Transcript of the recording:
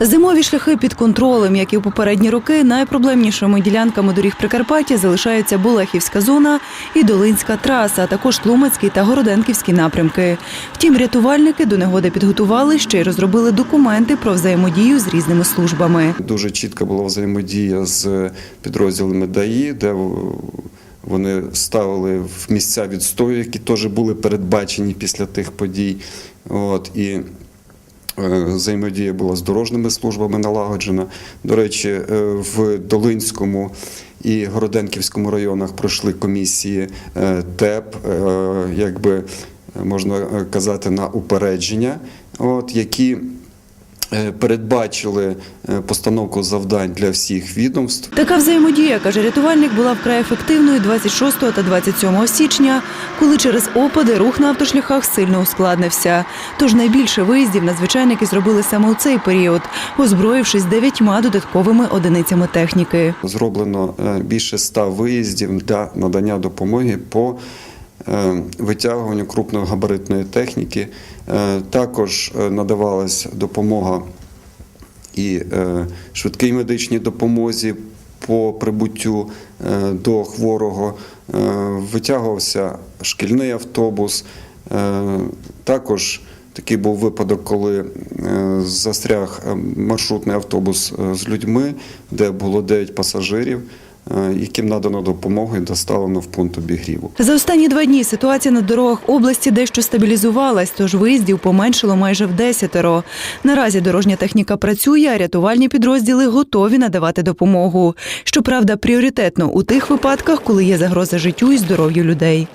Зимові шляхи під контролем, як і в попередні роки, найпроблемнішими ділянками доріг Прикарпаття залишаються Болехівська зона і Долинська траса, а також Тлумацький та Городенківський напрямки. Втім, рятувальники до негоди підготували ще й розробили документи про взаємодію з різними службами. Дуже чітка була взаємодія з підрозділами ДАІ, де вони ставили в місця відстою, які теж були передбачені після тих подій. От, і взаємодія була з дорожніми службами налагоджена. До речі, е, в Долинському і Городенківському районах пройшли комісії е, ТЕП, е, якби можна казати, на упередження, от, які е, передбачили е, постановку завдань для всіх відомств. Така взаємодія, каже рятувальник, була вкрай ефективною 26 та 27 січня, коли через опади рух на автошляхах сильно ускладнився. Тож найбільше виїздів надзвичайники зробили саме у цей період, озброївшись дев'ятьма додатковими одиницями техніки. Зроблено е, більше ста виїздів для надання допомоги по е, витягуванню крупногабаритної техніки. Е, Також е, надавалась допомога і е, швидкій медичній допомозі по прибуттю е, до хворого. Е, Витягувався шкільний автобус. Е, Також такий був випадок, коли е, застряг е, маршрутний автобус е, з людьми, де було 9 пасажирів, е, яким надано допомогу і доставлено в пункт обігріву. За останні два дні ситуація на дорогах області дещо стабілізувалась, тож виїздів поменшило майже в десятеро. Наразі дорожня техніка працює, а рятувальні підрозділи готові надавати допомогу. Щоправда, пріоритетно у тих випадках, коли є загроза життю і здоров'ю людей.